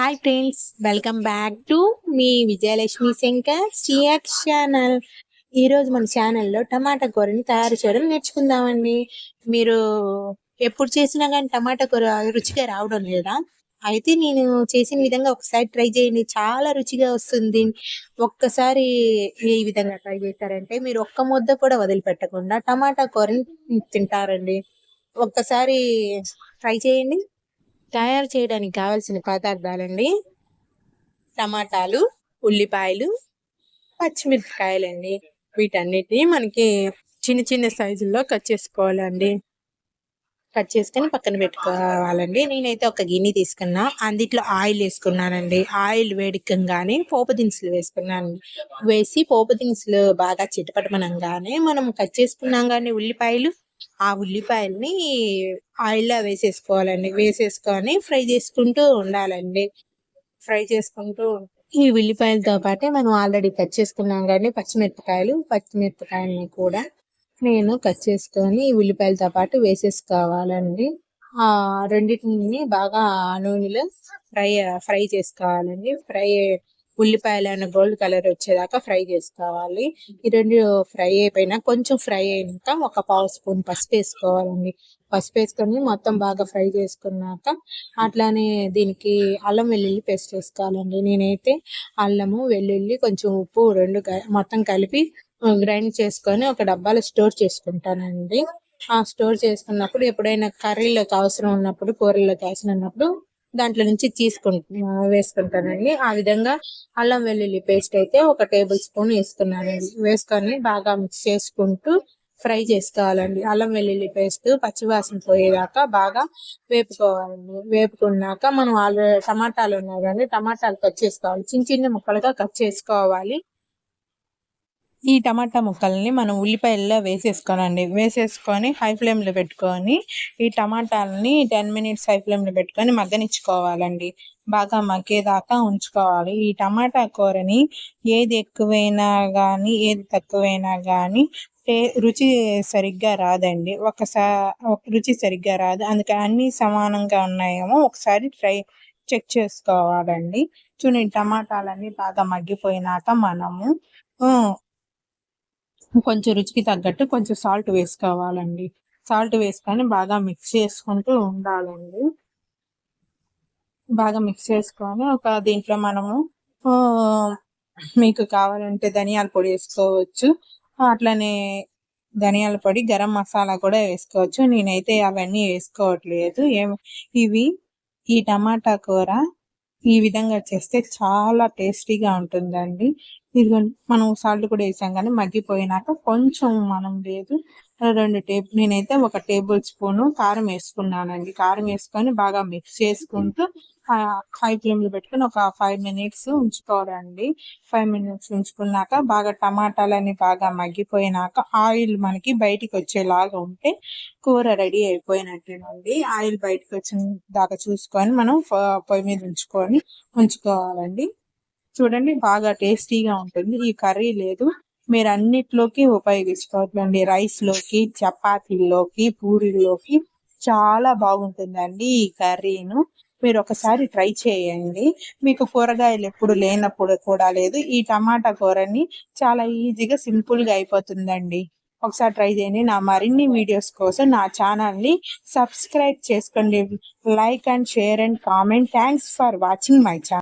Hi friends welcome back to me Vijayalakshmi Shankar CX channel ఈరోజు మన ఛానల్లో టమాటా కూరని తయారు చేయడం నేర్చుకుందామండి. మీరు ఎప్పుడు చేసినా కానీ టమాటా కూర రుచిగా రావడం లేదా? అయితే నేను చేసిన విధంగా ఒకసారి ట్రై చేయండి. చాలా రుచిగా వస్తుంది. ఒక్కసారి ఏ విధంగా ట్రై చేస్తారంటే మీరు ఒక్క ముద్ద కూడా వదిలిపెట్టకుండా టమాటా కూరని తింటారండి. ఒక్కసారి ట్రై చేయండి. తయారు చేయడానికి కావాల్సిన పదార్థాలండి. టమాటాలు ఉల్లిపాయలు పచ్చిమిరపకాయలండి. వీటన్నిటిని మనకి చిన్న చిన్న సైజుల్లో కట్ చేసుకోవాలండి. కట్ చేసుకొని పక్కన పెట్టుకోవాలండి. నేనైతే ఒక గిన్నె తీసుకున్నా. అందుట్లో ఆయిల్ వేసుకున్నానండి. ఆయిల్ వేడికంగానే పోపు దినుసులు వేసుకున్నాను వేసి పోపు దినుసులు బాగా చిటపటమనంగానే మనం కట్ చేసుకున్నాం కానీ ఉల్లిపాయలు ఆ ఉల్లిపాయల్ని ఆయిల్లో వేసేసుకోవాలండి. వేసేసుకొని ఫ్రై చేసుకుంటూ ఉండాలండి. ఫ్రై చేసుకుంటూ ఈ ఉల్లిపాయలతో పాటే మనం ఆల్రెడీ కట్ చేసుకున్నాం కానీ పచ్చిమిరపకాయలు. పచ్చిమిరపకాయలని కూడా నేను కట్ చేసుకొని ఉల్లిపాయలతో పాటు వేసేసుకోవాలండి. ఆ రెండింటిని బాగా నూనెలో ఫ్రై ఫ్రై చేసుకోవాలండి. ఫ్రై ఉల్లిపాయలు గోల్డ్ కలర్ వచ్చేదాకా ఫ్రై చేసుకోవాలి. ఈ రెండు ఫ్రై అయిపోయినా కొంచెం ఫ్రై అయినాక ఒక పావు స్పూన్ పసుపు వేసుకోవాలండి. పసుపు వేసుకొని మొత్తం బాగా ఫ్రై చేసుకున్నాక అట్లానే దీనికి అల్లం వెల్లుల్లి పేస్ట్ వేసుకోవాలండి. నేనైతే అల్లము వెల్లుల్లి కొంచెం ఉప్పు రెండు మొత్తం కలిపి గ్రైండ్ చేసుకొని ఒక డబ్బాలో స్టోర్ చేసుకుంటానండి. ఆ స్టోర్ చేసుకున్నప్పుడు ఎప్పుడైనా కర్రీలోకి అవసరం ఉన్నప్పుడు కూరల్లోకి అవసరం ఉన్నప్పుడు దాంట్లో నుంచి తీసుకుంటా వేసుకుంటానండి. ఆ విధంగా అల్లం వెల్లుల్లి పేస్ట్ అయితే ఒక టేబుల్ స్పూన్ వేసుకున్నానండి. వేసుకొని బాగా మిక్స్ చేసుకుంటూ ఫ్రై చేసుకోవాలండి. అల్లం వెల్లుల్లి పేస్ట్ పచ్చివాసన పోయేదాకా బాగా వేపుకోవాలండి. వేపుకున్నాక మనం ఆల్రెడీ టమాటాలు ఉన్నాయి కానీ టమాటాలు కట్ చేసుకోవాలి. చిన్న చిన్న ముక్కలుగా కట్ చేసుకోవాలి. ఈ టమాటా ముక్కల్ని మనం ఉల్లిపాయల్లో వేసేసుకోనండి. వేసేసుకొని హై ఫ్లేమ్లో పెట్టుకొని ఈ టమాటాలని టెన్ మినిట్స్ హై ఫ్లేమ్లో పెట్టుకొని మగ్గనిచ్చుకోవాలండి. బాగా మగ్గేదాకా ఉంచుకోవాలి. ఈ టమాటా కూరని ఏది ఎక్కువైనా కానీ ఏది తక్కువైనా కానీ రుచి సరిగ్గా రాదండి. ఒకసారి రుచి సరిగ్గా రాదు. అందుకని అన్ని సమానంగా ఉన్నాయేమో ఒకసారి ట్రై చెక్ చేసుకోవాలండి. చూడండి టమాటాలన్నీ బాగా మగ్గిపోయినాక మనము కొంచెం రుచికి తగ్గట్టు కొంచెం సాల్ట్ వేసుకోవాలండి. సాల్ట్ వేసుకొని బాగా మిక్స్ చేసుకుంటూ ఉండాలండి. బాగా మిక్స్ చేసుకొని ఒక దీంట్లో మనము మీకు కావాలంటే ధనియాల పొడి వేసుకోవచ్చు. అట్లనే ధనియాల పొడి గరం మసాలా కూడా వేసుకోవచ్చు. నేనైతే అవన్నీ వేసుకోవట్లేదు. ఏం ఇవి ఈ టమాటా కూర ఈ విధంగా చేస్తే చాలా టేస్టీగా ఉంటుందండి. ఇదిగోండి మనం సాల్ట్ కూడా వేసాం కానీ మగ్గిపోయినాక కొంచెం మనం లేదు రెండు టేబుల్ నేనైతే ఒక టేబుల్ స్పూన్ కారం వేసుకున్నానండి. కారం వేసుకొని బాగా మిక్స్ చేసుకుంటూ హై ఫ్లేమ్లో పెట్టుకుని ఒక ఫైవ్ మినిట్స్ ఉంచుకోవాలండి. ఫైవ్ మినిట్స్ ఉంచుకున్నాక బాగా టమాటాలని బాగా మగ్గిపోయినాక ఆయిల్ మనకి బయటికి వచ్చేలాగా ఉంటే కూర రెడీ అయిపోయినట్టేనండి. ఆయిల్ బయటకు వచ్చిన దాకా చూసుకొని మనం పొయ్యి మీద ఉంచుకొని ఉంచుకోవాలండి. చూడండి బాగా టేస్టీగా ఉంటుంది. ఈ కర్రీ లేదు. మీరు అన్నిట్లోకి ఉపయోగించుకోవట్లండి రైస్లోకి చపాతీల్లోకి పూరీల్లోకి చాలా బాగుంటుందండి ఈ కర్రీను. మీరు ఒకసారి ట్రై చేయండి. మీకు కూరగాయలు ఎప్పుడు లేనప్పుడు కూడా లేదు. ఈ టమాటా కూరని చాలా ఈజీగా సింపుల్గా అయిపోతుందండి. ఒకసారి ట్రై చేయండి. నా మరిన్ని వీడియోస్ కోసం నా ఛానల్ని సబ్స్క్రైబ్ చేసుకోండి. Like and share and comment. Thanks for watching my channel